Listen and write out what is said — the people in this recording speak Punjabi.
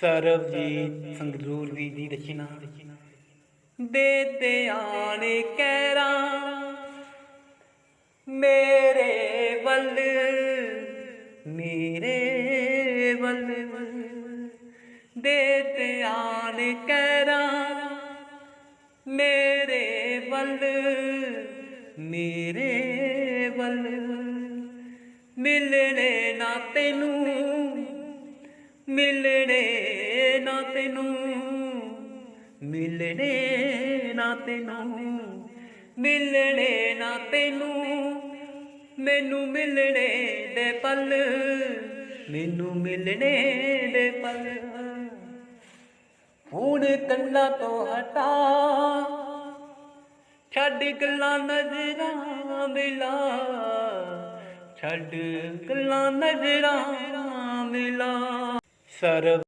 ਸਰਬਜੀਤ ਸੰਗਰੂਰ ਵੀ ਦੀ ਰਚਨਾ। ਦੇ ਤੇ ਆਣੇ ਮੇਰੇ ਵੱਲ ਮੇਰੇ ਵੱਲ। ਦੇ ਤੇ ਆਣੇ ਮੇਰੇ ਵੱਲ ਮੇਰੇ ਵੱਲ। ਮਿਲਣੇ ਨਾ ਤੈਨੂੰ, ਮਿਲਣੇ ਨਾ ਤੈਨੂੰ, ਮਿਲਣੇ ਨਾ ਤੈਨੂੰ, ਮਿਲਣੇ ਨਾ ਤੈਨੂੰ, ਮੈਨੂੰ ਮਿਲਣੇ ਦੇ ਪਲ, ਮੈਨੂੰ ਮਿਲਣੇ ਦੇ ਪਲ। ਹੁਣ ਕੰਨਾਂ ਤੋਂ ਹਟਾ, ਛੱਡ ਗੱਲਾਂ ਨਜ਼ਰਾਂ ਮਿਲਾ, ਛੱਡ ਗੱਲਾਂ ਨਜ਼ਰਾਂ ਮਿਲਾ। ਸਰਬ